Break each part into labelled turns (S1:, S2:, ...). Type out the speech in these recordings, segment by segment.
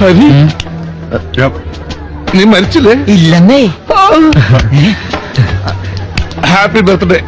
S1: ഹരി നീ മരിച്ചില്ലേ?
S2: ഇല്ലെന്നേ.
S1: Happy birthday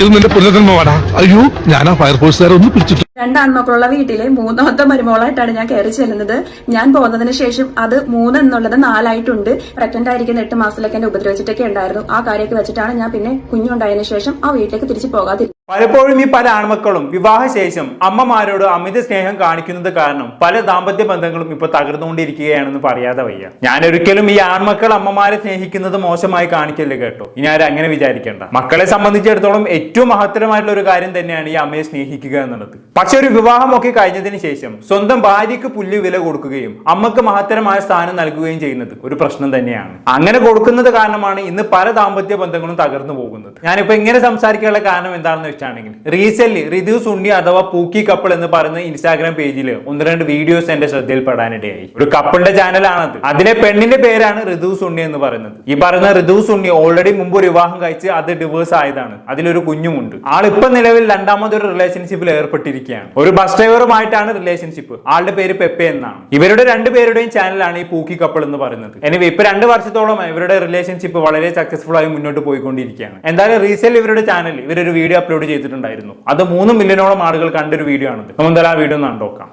S1: ഇത് നിന്റെ പുനർജന്മമാടാ. അയ്യോ ഞാൻ ആ ഫയർഫോഴ്സുകാരെ ഒന്ന് പിടിച്ചിട്ടു
S3: രണ്ടാൺമക്കളുള്ള വീട്ടിലെ മൂന്നാമത്തെ മരുമോളായിട്ടാണ് ഞാൻ കയറി ചെല്ലുന്നത്. ഞാൻ പോകുന്നതിന് ശേഷം അത് മൂന്ന് എന്നുള്ളത് നാലായിട്ടുണ്ട്. പ്രഗ്നന്റ് ആയിരിക്കുന്ന എട്ട് മാസത്തിലൊക്കെ എന്നെ ഉപദ്രവിച്ചിട്ടൊക്കെ ഉണ്ടായിരുന്നു. ആ കാര്യമൊക്കെ വെച്ചിട്ടാണ് ഞാൻ പിന്നെ കുഞ്ഞുണ്ടായതിനു ശേഷം ആ വീട്ടിലേക്ക് തിരിച്ചു പോകാതിരുന്നത്.
S4: പലപ്പോഴും ഈ പല ആൺമക്കളും വിവാഹശേഷം അമ്മമാരോട് അമിത സ്നേഹം കാണിക്കുന്നത് കാരണം പല ദാമ്പത്യ ബന്ധങ്ങളും ഇപ്പൊ തകർന്നുകൊണ്ടിരിക്കുകയാണെന്ന് പറയാതെ വയ്യ. ഞാൻ ഒരിക്കലും ഈ ആൺമക്കൾ അമ്മമാരെ സ്നേഹിക്കുന്നത് മോശമായി കാണിക്കല്ലേ കേട്ടോ. ഇനി ആരും അങ്ങനെ വിചാരിക്കേണ്ട. മക്കളെ സംബന്ധിച്ചിടത്തോളം ഏറ്റവും മഹത്തരമായിട്ടുള്ള ഒരു കാര്യം തന്നെയാണ് ഈ അമ്മയെ സ്നേഹിക്കുക എന്നുള്ളത്. പക്ഷെ ഒരു വിവാഹമൊക്കെ കഴിഞ്ഞതിന് ശേഷം സ്വന്തം ഭാര്യയ്ക്ക് പുല്ല് വില കൊടുക്കുകയും അമ്മയ്ക്ക് മഹത്തരമായ സ്ഥാനം നൽകുകയും ചെയ്യുന്നത് ഒരു പ്രശ്നം തന്നെയാണ്. അങ്ങനെ കൊടുക്കുന്നത് കാരണമാണ് ഇന്ന് പല ദാമ്പത്യ ബന്ധങ്ങളും തകർന്നു പോകുന്നത്. ഞാനിപ്പോ ഇങ്ങനെ സംസാരിക്കാനുള്ള കാരണം എന്താണെന്ന് വെച്ചാണെങ്കിൽ റീസെന്റ് റിദ്യൂസ് ഉണ്ണി അഥവാ പൂക്കി കപ്പിൾ എന്ന് പറയുന്ന ഇൻസ്റ്റാഗ്രാം പേജിൽ ഒന്ന് രണ്ട് വീഡിയോസ് എന്റെ ശ്രദ്ധയിൽപ്പെടാനിടയായി. ഒരു കപ്പിളിന്റെ ചാനലാണത് അതിലെ പെണ്ണിന്റെ പേരാണ് റിതു ഉണ്ണി എന്ന് പറയുന്നത്. ഈ പറയുന്ന റിതു ഉണ്ണി ഓൾറെഡി മുമ്പ് ഒരു വിവാഹം കഴിച്ച് അത് ഡിവേഴ്സ് ആയതാണ്. അതിലൊരു കുഞ്ഞുമുണ്ട്. ആൾ ഇപ്പൊ നിലവിൽ രണ്ടാമതൊരു റിലേഷൻഷിപ്പിൽ ഏർപ്പെട്ടിരിക്കുകയാണ്. ഒരു ബസ് ഡ്രൈവറുമായിട്ടാണ് റിലേഷൻഷിപ്പ് ആളുടെ പേര് പെപ്പെ എന്നാണ്. ഇവരുടെ രണ്ടുപേരുടെയും ചാനലാണ് ഈ പൂക്കി കപ്പിൾ എന്ന് പറയുന്നത്. എനിവേ ഇപ്പൊ രണ്ട് വർഷത്തോളം ഇവരുടെ റിലേഷൻഷിപ്പ് വളരെ സക്സസ്ഫുൾ ആയി മുന്നോട്ട് പോയിക്കൊണ്ടിരിക്കുകയാണ്. എന്തായാലും റീസെന്റ് ഇവരുടെ ചാനൽ ഇവരൊരു വീഡിയോ അപ്ലോഡ് ചെയ്തിട്ടുണ്ടായിരുന്നു. അത് മൂന്ന് മില്യണോളം ആളുകൾ കണ്ടൊരു വീഡിയോ ആണ് നമ്മൾ ആ വീഡിയോ ഒന്ന് നോക്കാം.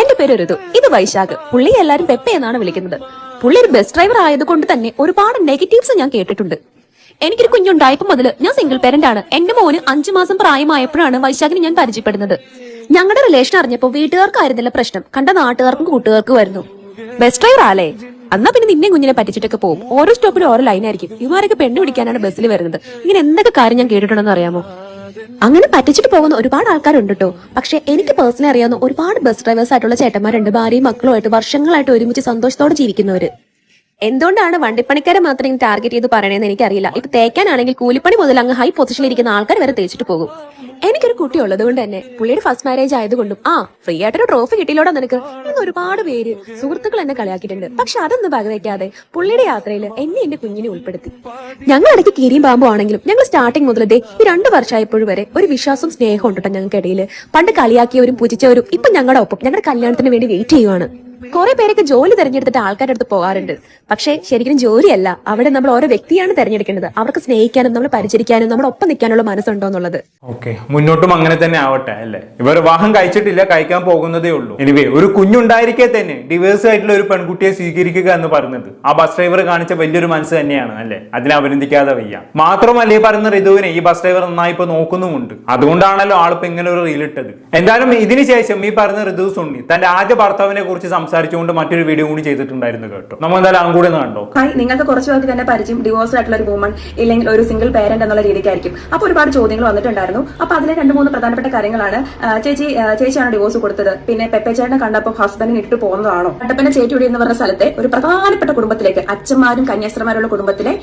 S5: എന്റെ പേര് ഋതു. ഇത് വൈശാഖ്. പുള്ളി എല്ലാരും പെപ്പ എന്നാണ് വിളിക്കുന്നത്. പുള്ളി ഒരു ബസ് ഡ്രൈവർ ആയതുകൊണ്ട് തന്നെ ഒരുപാട് നെഗറ്റീവ്സ് ഞാൻ കേട്ടിട്ടുണ്ട്. എനിക്കൊരു കുഞ്ഞുണ്ടായപ്പോ മുതൽ ഞാൻ സിംഗിൾ പേരന്റ് ആണ്. എന്റെ മോന് അഞ്ചു മാസം പ്രായമായപ്പോഴാണ് വൈശാഖിനെ ഞാൻ പരിചയപ്പെടുന്നത്. ഞങ്ങളുടെ റിലേഷൻ അറിഞ്ഞപ്പോ വീട്ടുകാർക്കായിരുന്നില്ല പ്രശ്നം. കണ്ട നാട്ടുകാർക്കും കൂട്ടുകാർക്കും വരുന്നു ബസ് ഡ്രൈവർ ആലേ എന്നാ പിന്നെ നിന്നെ കുഞ്ഞിനെ പറ്റിച്ചിട്ടൊക്കെ പോകും. ഓരോ സ്റ്റോപ്പിലും ഓരോ ലൈനായിരിക്കും ഇവരൊക്കെ പെണ്ണ് പിടിക്കാനാണ് ബസ്സിൽ വരുന്നത്. ഇങ്ങനെ എന്തൊക്കെ കാര്യം ഞാൻ കേട്ടിട്ടുണ്ടെന്ന് അറിയാമോ? അങ്ങനെ പറ്റിച്ചിട്ട് പോകുന്ന ഒരുപാട് ആൾക്കാരുണ്ട് കേട്ടോ പക്ഷെ എനിക്ക് പേഴ്സണലി അറിയാവുന്ന ഒരുപാട് ബസ് ഡ്രൈവേഴ്സ് ആയിട്ടുള്ള ചേട്ടന്മാരുണ്ട് ഭാര്യയും മക്കളുമായിട്ട് വർഷങ്ങളായിട്ട് ഒരുമിച്ച് സന്തോഷത്തോടെ ജീവിക്കുന്നവര്. എന്തുകൊണ്ടാണ് വണ്ടിപ്പണിക്കാരെ മാത്രം ടാർഗറ്റ് ചെയ്ത് പറയണതെന്ന് എനിക്കറിയില്ല. ഇപ്പൊ തേക്കാനാണെങ്കിൽ കൂലിപ്പണി മുതൽ അങ്ങ് ഹൈ പൊസിഷനിൽ ഇരിക്കുന്ന ആൾക്കാർ വരെ തേച്ചിട്ട് പോകും. എനിക്കൊരു കുട്ടി ഉള്ളത് കൊണ്ട് തന്നെ പുള്ളിയുടെ ഫസ്റ്റ് മാരേജ് ആയതുകൊണ്ടും ആ ഫ്രീ ആയിട്ടൊരു ട്രോഫി കിട്ടിയില്ലോടാ നിനക്ക്. എന്ന് ഒരുപാട് പേര് സുഹൃത്തുക്കൾ എന്നെ കളിയാക്കിയിട്ടുണ്ട്. പക്ഷെ അതൊന്നും വകവയ്ക്കാതെ പുള്ളിയുടെ യാത്രയിൽ എന്നെ എന്റെ കുഞ്ഞിനെ ഉൾപ്പെടുത്തി. ഞങ്ങൾ ഇടയ്ക്ക് കീരിയും പാമ്പോ ആണെങ്കിലും ഞങ്ങൾ സ്റ്റാർട്ടിങ് മുതൽ ദേ ഈ രണ്ട് വർഷമായപ്പോഴും വരെ ഒരു വിശ്വാസം സ്നേഹം ഉണ്ട് ഞങ്ങൾക്കിടയിൽ പണ്ട് കളിയാക്കിയവരും പൂജിച്ചവരും ഇപ്പൊ ഞങ്ങളുടെ ഒപ്പം ഞങ്ങളുടെ കല്യാണത്തിന് വേണ്ടി വെയിറ്റ് ചെയ്യുവാണ്. കുറെ പേരൊക്കെ ജോലി തെരഞ്ഞെടുത്തിട്ട് ആൾക്കാരുടെ അടുത്ത് പോകാറുണ്ട്. പക്ഷേ ശരിക്കും ജോലിയല്ല. അവിടെ നമ്മൾ ഓരോ വ്യക്തിയാണ് തെരഞ്ഞെടുക്കേണ്ടത്. അവർക്ക് സ്നേഹിക്കാനും നമ്മൾ പരിചരിക്കാനും നമ്മുടെ ഒപ്പം നിൽക്കാനുള്ള മനസ്സുണ്ടോ എന്നുള്ളത്.
S4: ഓക്കെ. മുന്നോട്ടും അങ്ങനെ തന്നെ ആവട്ടെ അല്ലേ? ഇവർ വിവാഹം കഴിച്ചിട്ടില്ല കഴിക്കാൻ പോകുന്നതേ ഉള്ളൂ. എനിവേ ഒരു കുഞ്ഞുണ്ടായിരിക്കെ തന്നെ ഡിവേഴ്സ് ആയിട്ടുള്ള ഒരു പെൺകുട്ടിയെ സ്വീകരിക്കുക എന്ന് പറയുന്നത് ആ ബസ് ഡ്രൈവർ കാണിച്ച വലിയൊരു മനസ്സ് തന്നെയാണ് അല്ലേ? അതിനെ അഭിനന്ദിക്കാതെ വയ്യ. മാത്രമല്ല ഈ പറയുന്ന ഋതുവിനെ ഈ ബസ് ഡ്രൈവർ നന്നായി ഇപ്പൊ നോക്കുന്നുമുണ്ട്. അതുകൊണ്ടാണല്ലോ ആളിപ്പോ ഇങ്ങനെ ഒരു റീലിട്ടത് എന്തായാലും ഇതിനുശേഷം ഈ പറയുന്ന ഋതു സുണ്ണി തന്റെ ആദ്യ ഭർത്താവിനെ കുറിച്ച് സംസാരിച്ചുകൊണ്ട് മറ്റൊരു വീഡിയോ കൂടി ചെയ്തിട്ടുണ്ടായിരുന്നു കേട്ടോ. നമ്മൾ എന്തായാലും അതും കൂടി കണ്ടോ?
S3: ഹായ് നിങ്ങൾക്ക് കുറച്ച് പേർക്ക് തന്നെ പരിചയം ഡിവോഴ്സ് ആയിട്ടുള്ള ഒരു വുമൺ ഇല്ലെങ്കിൽ ഒരു സിംഗിൾ പേരന്റ് എന്നുള്ള രീതിക്കായിരിക്കും. അപ്പൊ ഒരുപാട് ചോദ്യങ്ങൾ വന്നിട്ടുണ്ടായിരുന്നു. അപ്പൊ അതിലെ രണ്ട് മൂന്ന് പ്രധാനപ്പെട്ട കാര്യങ്ങളാണ്. ചേച്ചി ചേച്ചിയാണ് ഡിവോഴ്സ് കൊടുത്തത്. പിന്നെ പെപ്പച്ചേട്ടനെ കണ്ടപ്പോൾ ഹസ്ബൻഡിനെ ഇട്ടിട്ട് പോകുന്നതാണോ? കട്ടപ്പന ചേറ്റുടി എന്ന് പറഞ്ഞ സ്ഥലത്തെ ഒരു പ്രധാനപ്പെട്ട കുടുംബത്തിലേക്ക് അച്ഛന്മാരും കന്യാസ്ത്രമാരുള്ള കുടുംബത്തിലെ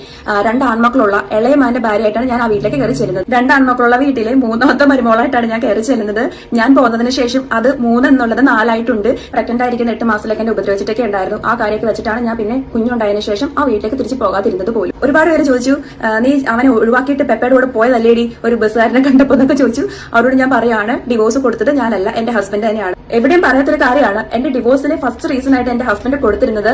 S3: രണ്ട് ആൺമക്കളുള്ള ഇളയമാന്റെ ഭാര്യയായിട്ടാണ് ഞാൻ ആ വീട്ടിലേക്ക് കയറി ചെല്ലുന്നത്. രണ്ട് ആൺമക്കളുള്ള വീട്ടിലെ മൂന്നാമത്തെ മരുമോളായിട്ടാണ് ഞാൻ കയറി ചെല്ലുന്നത്. ഞാൻ പോകുന്നതിന് ശേഷം അത് മൂന്നെന്നുള്ളത് നാലായിട്ടുണ്ട്. പ്രഗ്നന്റ് ആയിരിക്കുന്ന എട്ട് മാസത്തിലൊക്കെ എന്നെ ഉപദ്രവിച്ചിട്ടൊക്കെ ഉണ്ടായിരുന്നു. ആ കാര്യമൊക്കെ വെച്ചിട്ടാണ് ഞാൻ പിന്നെ കുഞ്ഞുണ്ടായതിനു ശേഷം ആ വീട്ടിലേക്ക് തിരിച്ചു പോകാതിരുന്നത് പോലും. ഒരുപാട് പേര് ചോദിച്ചു നീ അവനെ ഒഴിവാക്കിയിട്ട് പെപ്പയുടെ കൂടെ പോയതല്ലേടി ഒരു ബസ്സുകാരനെ കണ്ടപ്പോ എന്നൊക്കെ ചോദിച്ചു. അവരോട് ഞാൻ പറയാണ് ഡിവോഴ്സ് കൊടുത്തത് ഞാനല്ല എന്റെ ഹസ്ബൻഡ് തന്നെയാണ്. എവിടെയും പറയാത്തൊരു കാര്യമാണ് എന്റെ ഡിവോഴ്സിലെ ഫസ്റ്റ് റീസൺ ആയിട്ട് എന്റെ ഹസ്ബൻഡ് കൊടുത്തിരുന്നത്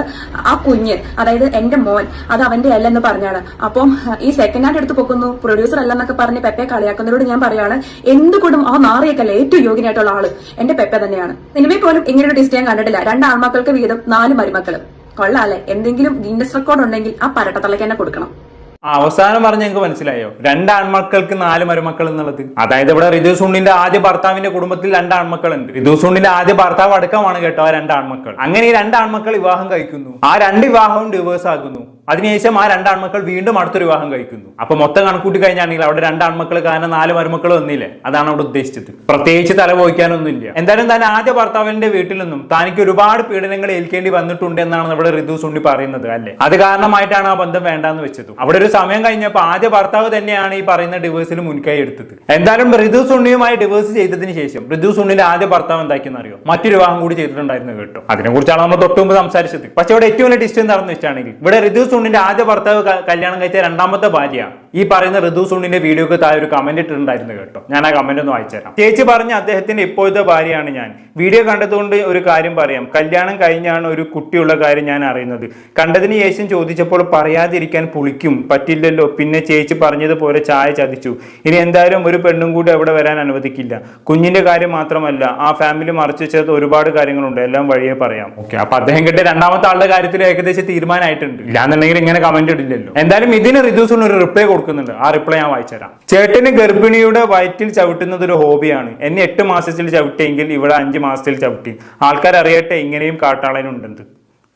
S3: ആ കുഞ്ഞ് അതായത് എന്റെ മോൻ അത് അവന്റെ അല്ല എന്ന് പറഞ്ഞാണ്. അപ്പം ഈ സെക്കൻഡ് ഹാൻഡ് എടുത്ത് പൊക്കുന്നു പ്രൊഡ്യൂസർ അല്ലെന്നൊക്കെ പറഞ്ഞ് പെപ്പയെ കളിയാക്കുന്നവരോട് ഞാൻ പറയാണ് എന്തുകൊണ്ടും ആ നാറിയൊക്കെയല്ല ഏറ്റവും യോഗ്യനായിട്ടുള്ള ആൾ എന്റെ പെപ്പ തന്നെയാണ്. സിനിമയിൽ പോലും ഇങ്ങനെ ഒരു ഞാൻ കണ്ടിട്ടില്ല. രണ്ട് ആൺമക്കൾക്ക് വീതം നാല് മരുമക്കളും. കൊള്ളാല്ലേ? എന്തെങ്കിലും ഗിന്നസ് റെക്കോർഡ് ഉണ്ടെങ്കിൽ ആ പരട്ടത്തള്ളയ്ക്ക് തന്നെ കൊടുക്കണം.
S4: അവസാനം പറഞ്ഞ ഞങ്ങൾക്ക് മനസ്സിലായോ? രണ്ട് ആൺമക്കൾക്ക് നാല് മരുമക്കൾ എന്നുള്ളത്. അതായത് ഇവിടെ റിതു സുണ്ണിന്റെ ആദ്യ ഭർത്താവിന്റെ കുടുംബത്തിൽ രണ്ട് ആൺമക്കളുണ്ട്. റിതു സുണ്ണിന്റെ ആദ്യ ഭർത്താവ് അടക്കമാണ് കേട്ടോ ആ രണ്ട് ആൺമക്കൾ. അങ്ങനെ ഈ രണ്ട് ആൺമക്കൾ വിവാഹം കഴിക്കുന്നു. ആ രണ്ട് വിവാഹവും ഡിവേഴ്സ് ആകുന്നു. അതിനുശേഷം ആ രണ്ട് ആൺമക്കൾ വീണ്ടും അടുത്തൊരു വിവാഹം കഴിക്കുന്നു. അപ്പൊ മൊത്തം കണക്കൂട്ടി കഴിഞ്ഞാണെങ്കിൽ അവിടെ രണ്ട് ആൺമക്കൾ കാരണം നാല് മരുമക്കൾ വന്നില്ലേ? അതാണ് അവിടെ ഉദ്ദേശിച്ചത്. പ്രത്യേകിച്ച് തല പോയിക്കാനൊന്നുമില്ല. എന്തായാലും തന്നെ ആദ്യ ഭർത്താവിന്റെ വീട്ടിൽ നിന്നും തനിക്ക് ഒരുപാട് പീഡനങ്ങൾ ഏൽക്കേണ്ടി വന്നിട്ടുണ്ട് എന്നാണ് ഇവിടെ റിതു സുണ്ണി പറയുന്നത് അല്ലേ? അത് കാരണമായിട്ടാണ് ആ ബന്ധം വേണ്ടെന്ന് വെച്ചത്. അവിടെ ഒരു സമയം കഴിഞ്ഞപ്പോൾ ആദ്യ ഭർത്താവ് തന്നെയാണ് ഈ പറയുന്ന ഡിവേഴ്സിന് മുൻകൈ എടുത്തത്. എന്തായാലും ഋതു സുണ്ണിയുമായി ഡിവേഴ്സ് ചെയ്തതിന് ശേഷം ഋതു സുണ്ണിന്റെ ആദ്യ ഭർത്താവ് എന്താക്കിയെന്ന് അറിയോ? മറ്റൊരു വിവാഹം കൂടി ചെയ്തിട്ടുണ്ടായിരുന്നു കേട്ടോ. അതിനെ കുറിച്ചാണ് നമ്മൾ തൊട്ട് മുമ്പ് സംസാരിച്ചത്. പക്ഷെ ഇവിടെ ഏറ്റവും വലിയ ഡിസ്റ്റൻസ് നടന്നു വെച്ചാണെങ്കിൽ ഇവിടെ ഋതു സുണ്ണിന്റെ ആദ്യ ഭർത്താവ് കല്യാണം കഴിച്ച രണ്ടാമത്തെ ഭാര്യ ഈ പറയുന്ന ഋതു സുണ്ണിന്റെ വീഡിയോക്ക് താഴെ ഒരു കമന്റ് ഇട്ടിട്ടുണ്ടായിരുന്നു കേട്ടോ. ഞാൻ ആ കമന്റ് ഒന്ന് വായിച്ചുതരാം ചേച്ചി പറഞ്ഞ അദ്ദേഹത്തിന്റെ ഇപ്പോഴത്തെ ഭാര്യയാണ് ഞാൻ. വീഡിയോ കണ്ടതുകൊണ്ട് ഒരു കാര്യം പറയാം. കല്യാണം കഴിഞ്ഞാണ് ഒരു കുട്ടിയുള്ള കാര്യം ഞാൻ അറിയുന്നത്. കണ്ടതിന് ശേഷം ചോദിച്ചപ്പോൾ പറയാതിരിക്കാൻ പുളിക്കും പറ്റില്ലല്ലോ. പിന്നെ ചേച്ചി പറഞ്ഞതുപോലെ ചായ ചതിച്ചു. ഇനി എന്തായാലും ഒരു പെണ്ണും കൂടി അവിടെ വരാൻ അനുവദിക്കില്ല. കുഞ്ഞിന്റെ കാര്യം മാത്രമല്ല ആ ഫാമിലി മറച്ചു വെച്ചത് ഒരുപാട് കാര്യങ്ങളുണ്ട്. എല്ലാം വഴിയെ പറയാം. ഓക്കെ അപ്പൊ അദ്ദേഹം കിട്ടിയ രണ്ടാമത്തെ ആളുടെ കാര്യത്തിൽ ഏകദേശം തീരുമാനമായിട്ടുണ്ട്. ഇല്ലാന്നുണ്ടെങ്കിൽ ഇങ്ങനെ കമന്റ് ഇടില്ലല്ലോ. എന്തായാലും ഇതിന് റിദൂസിന് ഒരു റിപ്ലൈ കൊടുക്കുന്നുണ്ട്. ആ റിപ്ലൈ ഞാൻ വായിച്ചുതരാം. ചേട്ടന് ഗർഭിണിയുടെ വയറ്റിൽ ചവിട്ടുന്നത് ഒരു ഹോബിയാണ്. എന്നെ എട്ട് മാസത്തിൽ ചവിട്ടിയെങ്കിൽ ഇവിടെ അഞ്ച് മാസത്തിൽ ചവിട്ടി. ആൾക്കാർ അറിയട്ടെ ഇങ്ങനെയും കാട്ടാളനുണ്ടെന്ന്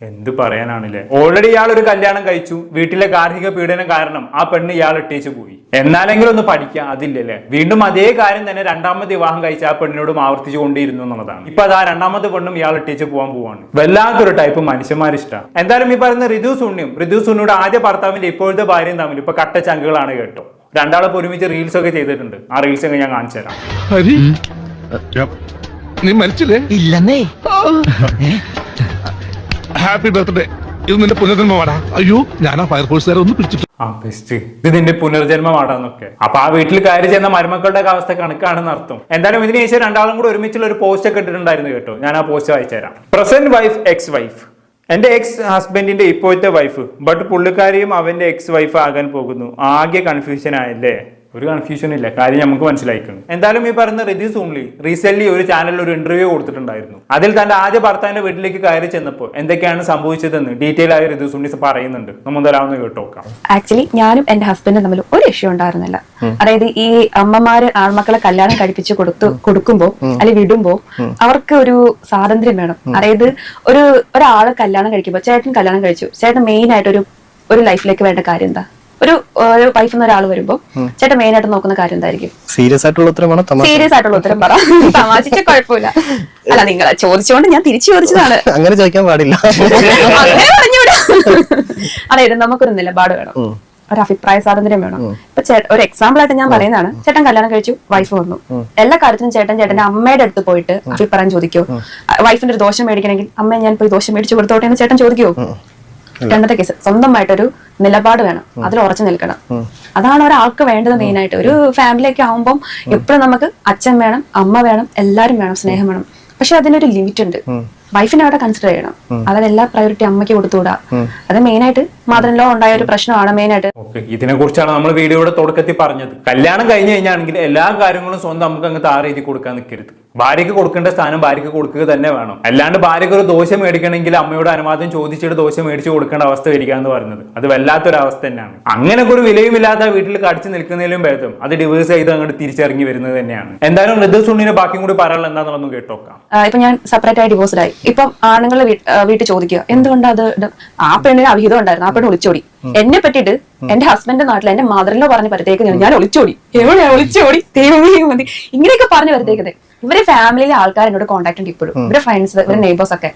S4: എന്ത് പറയാനാണല്ലേ? ഓൾറെഡി ഇയാൾ ഒരു കല്യാണം കഴിച്ചു. വീട്ടിലെ ഗാർഹിക പീഡനം കാരണം ആ പെണ്ണ് ഇയാൾ ഇട്ടേച്ച് പോയി. എന്നാലെങ്കിലും ഒന്ന് പഠിക്കാം. അതില്ലല്ലേ? വീണ്ടും അതേ കാര്യം തന്നെ രണ്ടാമത് വിവാഹം കഴിച്ച ആ പെണ്ണിനോടും ആവർത്തിച്ചു കൊണ്ടിരുന്നു എന്നുള്ളതാണ്. ഇപ്പൊ അത് ആ രണ്ടാമത്തെ പെണ്ണും ഇയാൾ ഇട്ടേച്ച് പോകാൻ പോവാണ്. വല്ലാത്തൊരു ടൈപ്പ് മനുഷ്യന്മാർ ഇഷ്ടം എന്തായാലും ഈ പറയുന്ന ഋതു സുണ്ണിയും ഋതു സുണ്ണിയുടെ ആദ്യ ഭർത്താവിന്റെ ഇപ്പോഴത്തെ ഭാര്യയും തമ്മിൽ ഇപ്പൊ കട്ട ചങ്കുകളാണ് കേട്ടോ. രണ്ടാളെ ഒരുമിച്ച് റീൽസ് ഒക്കെ ചെയ്തിട്ടുണ്ട്. ആ റീൽസ് ഒക്കെ ഞാൻ കാണിച്ചു തരാം.
S1: ഹരി? നീ മരിച്ചില്ലേ?
S2: ഇല്ലെന്നേ.
S1: ഹാപ്പി ബർത്ത്ഡേ ഇത് നിന്റെ പുനർജന്മമാടാ. അയ്യോ ഞാൻ ആ ഫയർഫോഴ്സുകാരെ ഒന്ന് പിടിച്ചിട്ട്.
S4: ആ ബെസ്റ്റ്. ഇത് നിന്റെ പുനർജന്മമാടാന്നൊക്കെ. അപ്പൊ ആ വീട്ടിൽ കയറി ചെന്ന മരുമക്കളുടെ അവസ്ഥ കണക്കാണെന്ന് അർത്ഥം എന്തായാലും ഇതിന് ശേഷം രണ്ടാളും കൂടെ ഒരുമിച്ചുള്ള ഒരു പോസ്റ്റ് ഒക്കെ ഇട്ടിട്ടുണ്ടായിരുന്നു കേട്ടോ. ഞാൻ ആ പോസ്റ്റ് വായിച്ചു തരാം. പ്രസന്റ് വൈഫ് എക്സ് വൈഫ് എന്റെ എക്സ് ഹസ്ബൻഡിന്റെ ഇപ്പോഴത്തെ വൈഫ് ബട്ട് പുള്ളിക്കാരിയും അവന്റെ എക്സ് വൈഫ് ആകാൻ പോകുന്നു. ആകെ കൺഫ്യൂഷൻ ആയല്ലേ? ഒരു കൺഫ്യൂഷൻ ഇല്ല. കാര്യം നമുക്ക് മനസ്സിലായിക്കുന്നു എന്തായാലും ഈ പറയുന്ന റിതീസ് ഓൺലി റീസെന്റ് ഒരു ചാനലിൽ ഒരു ഇന്റർവ്യൂ കൊടുത്തിട്ടുണ്ടായിരുന്നു. അതിൽ തന്റെ ആദ്യ ഭർത്താവിന്റെ വീട്ടിലേക്ക് കയറി ചെന്നപ്പോൾ എന്തൊക്കെയാണ് സംഭവിച്ചതെന്ന് ഡീറ്റെയിൽ ആയി റിതീസ് സൂംലി പറയുന്നുണ്ട്. നമ്മൾ കേട്ടോക്കാം.
S3: ആക്ച്വലി ഞാനും എന്റെ ഹസ്ബൻഡും തമ്മിൽ ഒരു ഇഷ്യൂ ഉണ്ടായിരുന്നില്ല. അതായത് ഈ അമ്മമാര് ആൺമക്കളെ കല്യാണം കഴിപ്പിച്ച് കൊടുത്തു കൊടുക്കുമ്പോ അല്ലെങ്കിൽ വിടുമ്പോ അവർക്ക് ഒരു സ്വാതന്ത്ര്യം വേണം. അതായത് ഒരു ഒരാളെ കല്യാണം കഴിക്കുമ്പോ ചേട്ടൻ കല്യാണം കഴിച്ചു. ചേട്ടൻ മെയിൻ ആയിട്ട് ഒരു ഒരു ലൈഫിലേക്ക് വേണ്ട കാര്യം എന്താ? ഒരു ഒരു വൈഫ് എന്ന ഒരാൾ വരുമ്പോ ചേട്ടൻ മെയിൻ ആയിട്ട് നോക്കുന്ന കാര്യം എന്തായിരിക്കും?
S2: സീരിയസ് ആയിട്ടുള്ള ഉത്തരമാണ്
S3: സീരിയസ് ആയിട്ടുള്ള ഉത്തരം പറ. തമാശിച്ച കുഴപ്പമില്ല. അല്ല നിങ്ങൾ ചോദിച്ചുകൊണ്ട് ഞാൻ തിരിച്ചു ചോദിച്ചതാണ്.
S2: അങ്ങനെ ചോദിക്കാൻ പാടില്ല.
S3: അങ്ങനെ അതായത് നമുക്കൊരു നിലപാട് വേണം. ഒരു അഭിപ്രായ സ്വാതന്ത്ര്യം വേണം. ഇപ്പൊ ഒരു എക്സാമ്പിൾ ആയിട്ട് ഞാൻ പറയുന്നതാണ്. ചേട്ടൻ കല്യാണം കഴിച്ചു വൈഫ് വന്നു. എല്ലാ കാര്യത്തിനും ചേട്ടൻ ചേട്ടന്റെ അമ്മയുടെ അടുത്ത് പോയിട്ട് അഭിപ്രായം ചോദിക്കോ. വൈഫിന്റെ ഒരു ദോഷം മേടിക്കണമെങ്കിൽ അമ്മ ഞാൻ പോയി ദോഷം മേടിച്ചു കൊടുത്തോട്ടെ എന്ന് ചേട്ടൻ ചോദിക്കുവോ രണ്ടത്തെ കേസ് സ്വന്തമായിട്ടൊരു നിലപാട് വേണം. അതിൽ ഉറച്ചു നിൽക്കണം. അതാണ് ഒരാൾക്ക് വേണ്ടത് മെയിൻ ആയിട്ട്. ഒരു ഫാമിലിയൊക്കെ ആവുമ്പോൾ എപ്പോഴും നമുക്ക് അച്ഛൻ വേണം അമ്മ വേണം എല്ലാരും വേണം സ്നേഹം വേണം. പക്ഷെ അതിനൊരു ലിമിറ്റ് ഉണ്ട്. വൈഫിനെ അവിടെ കൺസിഡർ ചെയ്യണം. അതായത് എല്ലാ പ്രയോറിറ്റി അമ്മയ്ക്ക് കൊടുത്തുകൂടാ. അത് മെയിൻ ആയിട്ട് മദർ ലോ ഉണ്ടായ ഒരു പ്രശ്നമാണ് മെയിൻ ആയിട്ട്.
S4: ഓക്കെ ഇതിനെ കുറിച്ചാണ് നമ്മൾ വീഡിയോയുടെ തുടക്കത്തിൽ പറഞ്ഞത്. കല്യാണം കഴിഞ്ഞു കഴിഞ്ഞാണെങ്കിൽ എല്ലാ കാര്യങ്ങളും സ്വന്തം നമുക്ക് അങ്ങ് താറെഴുതി കൊടുക്കാൻ നിൽക്കരുത് ഭാര്യയ്ക്ക് കൊടുക്കേണ്ട സ്ഥാനം ഭാര്യയ്ക്ക് കൊടുക്കുക തന്നെ വേണം. അല്ലാണ്ട് ഭാര്യയ്ക്ക് ഒരു ദോശ മേടിക്കണമെങ്കിൽ അമ്മയോട് അനുവാദം ചോദിച്ചിട്ട് ദോശ മേടിച്ച് കൊടുക്കേണ്ട അവസ്ഥ വരിക എന്ന് പറയുന്നത്. അത് വല്ലാത്തൊരു അവസ്ഥ തന്നെയാണ്. അങ്ങനെ ഒരു വിലയുമില്ലാത്ത വീട്ടിൽ കടിച്ചു നിൽക്കുന്നതിലും ഭേദം. അത് ഡിവേഴ്സ് ചെയ്ത് അങ്ങോട്ട് തിരിച്ചിറങ്ങി വരുന്നത് തന്നെയാണ്. എന്തായാലും ഋതു സുണ്ണിനെ ബാക്കിയും കൂടി പറയാനുള്ള എന്താണെന്നൊന്നും കേട്ടോക്കാം.
S3: ഇപ്പൊ ഞാൻ സെപ്പറേറ്റ് ആയി ഡിവോഴ്സ്ഡ് ആയി. ഇപ്പം ആണുങ്ങൾ വീട്ടിൽ ചോദിക്കുക എന്തുകൊണ്ട് അത് ആ പെണ്ണിന് അവിഹിതം ഉണ്ടായിരുന്നു. ആ പെണ്ണ് ഒളിച്ചോടി. എന്നെ പറ്റിട്ട് എന്റെ ഹസ്ബൻഡ് നാട്ടിൽ എന്റെ മദറിലോ പറഞ്ഞ് പരത്തേക്ക് ഞാൻ ഒളിച്ചോടി. എവിടെയാണ് ഒളിച്ചോടി? ദൈവമേ മതി. ഇങ്ങനെയൊക്കെ പറഞ്ഞു പരത്തേക്കുന്നത് ഇവരെ ഫാമിലിയിലെ ആൾക്കാർ എന്നോട് കോൺടാക്ട് ഉണ്ട് ഇപ്പോഴും. ഇവരെ ഫ്രണ്ട്സ് ഇവരെ നെയ്ബേഴ്സ് ഒക്കെ.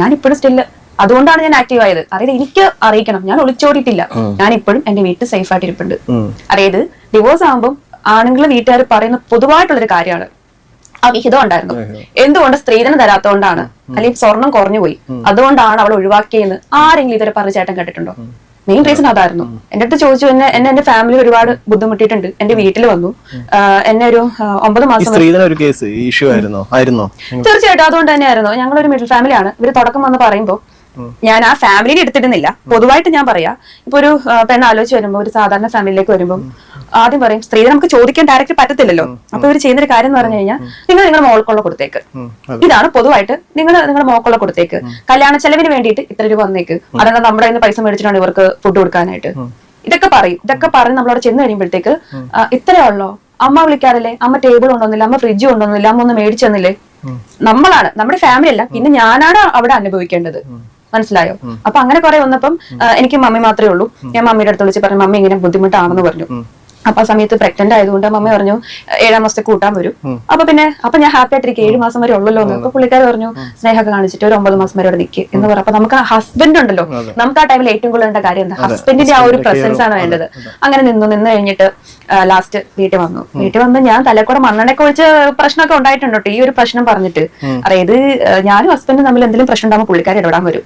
S3: ഞാൻ ഇപ്പോഴും സ്റ്റിൽ അതുകൊണ്ടാണ് ഞാൻ ആക്റ്റീവ് ആയത്. അതായത് എനിക്ക് അറിയിക്കണം. ഞാൻ ഒളിച്ചോടിയിട്ടില്ല. ഞാൻ ഇപ്പോഴും എന്റെ വീട്ടിൽ സേഫ് ആയിട്ട് ഇരിപ്പുണ്ട് അതായത് ഡിവോഴ്സ് ആകുമ്പോൾ ആണുങ്ങൾ വീട്ടുകാർ പറയുന്ന പൊതുവായിട്ടുള്ളൊരു കാര്യമാണ്. അവിഹിതം. ഉണ്ടായിരുന്നു എന്തുകൊണ്ട് സ്ത്രീധനം തരാത്തതുകൊണ്ടാണ്? അല്ലെങ്കിൽ സ്വർണം കുറഞ്ഞു പോയി അതുകൊണ്ടാണ് അവൾ ഒഴിവാക്കിയെന്ന് ആരെങ്കിലും ഇതുവരെ പറഞ്ഞ ചേട്ടൻ കേട്ടിട്ടുണ്ടോ? മെയിൻ റീസൺ അതായിരുന്നു എന്റെ അടുത്ത് ചോദിച്ചു എന്നെ എന്നെ എന്റെ ഫാമിലി ഒരുപാട് ബുദ്ധിമുട്ടിയിട്ടുണ്ട്. എന്റെ വീട്ടിൽ വന്നു. എന്നെ ഒരു ഒമ്പത് മാസം തീർച്ചയായിട്ടും. അതുകൊണ്ട് തന്നെയായിരുന്നു. ഞങ്ങൾ ഒരു മിഡിൽ ഫാമിലിയാണ് ഇവർ തുടക്കം വന്ന് പറയുമ്പോൾ ഞാൻ ആ ഫാമിലിയിൽ എടുത്തിരുന്നില്ല പൊതുവായിട്ട് ഞാൻ പറയാ ഇപ്പൊ ഒരു പെണ്ണ് ആലോചിച്ച് വരുമ്പോ ഒരു സാധാരണ ഫാമിലിയിലേക്ക് വരുമ്പോൾ ആദ്യം പറയും സ്ത്രീ നമുക്ക് ചോദിക്കാൻ ഡയറക്റ്റ് പറ്റത്തില്ലല്ലോ. അപ്പൊ ഇവർ ചെയ്യുന്ന ഒരു കാര്യം എന്ന് പറഞ്ഞു കഴിഞ്ഞാൽ നിങ്ങൾ നിങ്ങളുടെ മോൾക്കുള്ള കൊടുത്തേക്ക്. ഇതാണ് പൊതുവായിട്ട് നിങ്ങൾ നിങ്ങളുടെ മോൾക്കുള്ള കൊടുത്തേക്ക്. കല്യാണ ചെലവിന് വേണ്ടിയിട്ട് ഇത്ര രൂപ വന്നേക്ക്. അതാണ് നമ്മുടെ കയ്യിൽ പൈസ മേടിച്ചിട്ടാണ് ഇവർക്ക് ഫുഡ് കൊടുക്കാനായിട്ട്? ഇതൊക്കെ പറയും. ഇതൊക്കെ പറഞ്ഞ് നമ്മളവിടെ ചെന്ന് കഴിയുമ്പോഴത്തേക്ക് ഇത്രയുള്ളോ ഇത്രയേ ഉള്ളോ? അമ്മ വിളിക്കാറില്ലേ? അമ്മ ടേബിൾ കൊണ്ടുവന്നില്ല അമ്മ ഫ്രിഡ്ജ് കൊണ്ടുവന്നില്ല അമ്മ ഒന്ന് മേടിച്ചു തന്നില്ലേ? നമ്മളാണ് നമ്മുടെ ഫാമിലി അല്ല. പിന്നെ ഞാനാണ് അവിടെ അനുഭവിക്കേണ്ടത്. മനസ്സിലായോ? അപ്പൊ അങ്ങനെ കുറെ വന്നപ്പം എനിക്ക് മമ്മി മാത്രമേ ഉള്ളൂ. ഞാൻ മമ്മിയുടെ അടുത്ത് വിളിച്ച് പറഞ്ഞു മമ്മി ഇങ്ങനെ ബുദ്ധിമുട്ടാണെന്ന് പറഞ്ഞു. അപ്പൊ ആ സമയത്ത് പ്രഗ്നന്റ് ആയതുകൊണ്ട് മമ്മി പറഞ്ഞു ഏഴാം മാസത്തെ കൂട്ടാൻ വരും. അപ്പൊ പിന്നെ അപ്പൊ ഞാൻ ഹാപ്പി ആയിട്ടിരിക്കും ഏഴ് മാസം വരെ ഉള്ളല്ലോ എന്ന്. അപ്പൊ പുള്ളിക്കാർ പറഞ്ഞു സ്നേഹമൊക്കെ കാണിച്ചിട്ട് ഒരു ഒമ്പത് മാസം വരെ അവിടെ നിൽക്കുക എന്ന് പറഞ്ഞു. അപ്പൊ നമുക്ക് ഹസ്ബൻഡ് ഉണ്ടല്ലോ. നമുക്ക് ആ ടൈമിൽ ഏറ്റവും കൂടുതൽ കാര്യം എന്താ? ഹസ്ബൻഡിന്റെ ആ ഒരു പ്രസൻസ് ആണ് വേണ്ടത്. അങ്ങനെ നിന്നു നിന്ന് കഴിഞ്ഞിട്ട് ലാസ്റ്റ് വീട്ടിൽ വന്നു. വീട്ടിൽ വന്ന് ഞാൻ തലക്കൂടെ മണ്ണെണ്ണയൊക്കെ ഒഴിച്ച് പ്രശ്നമൊക്കെ ഉണ്ടായിട്ടുണ്ട് കേട്ടോ ഈ ഒരു പ്രശ്നം പറഞ്ഞിട്ട്. അതായത് ഞാനും ഹസ്ബൻഡും തമ്മിൽ എന്തെങ്കിലും പ്രശ്നം ഉണ്ടാകുമ്പോൾ പുള്ളിക്കാരി ഇടപെടാൻ വരും.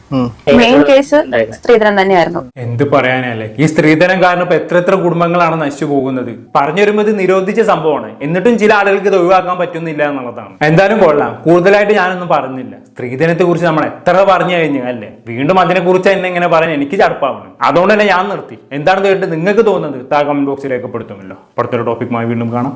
S3: മെയിൻ കേസ് സ്ത്രീധനം തന്നെയായിരുന്നു.
S4: എന്ത് പറയാനല്ലേ ഈ സ്ത്രീധനം കാരണം ഇപ്പൊ എത്ര എത്ര കുടുംബങ്ങളാണ് നശിച്ചു പോകുന്നത്. പറഞ്ഞു വരുമ്പോൾ ഇത് നിരോധിച്ച സംഭവമാണ്. എന്നിട്ടും ചില ആളുകൾക്ക് ഇത് ഒഴിവാക്കാൻ പറ്റുന്നില്ല എന്നുള്ളതാണ്. എന്തായാലും കൊള്ളാം. കൂടുതലായിട്ട് ഞാനൊന്നും പറഞ്ഞില്ല. സ്ത്രീധനത്തെ കുറിച്ച് നമ്മൾ എത്ര പറഞ്ഞു കഴിഞ്ഞു അല്ലേ? വീണ്ടും അതിനെ കുറിച്ച് എന്നെ ഇങ്ങനെ പറയാൻ എനിക്ക് ചടപ്പാവുന്നു. അതുകൊണ്ട് തന്നെ ഞാൻ നിർത്തി. എന്താണെന്ന് കേട്ട് നിങ്ങൾക്ക് തോന്നുന്നത്? താ കമന്റ് ബോക്സിൽ രേഖപ്പെടുത്തുമല്ലോ. അടുത്തൊരു ടോപ്പിക്കുമായി വീണ്ടും കാണാം.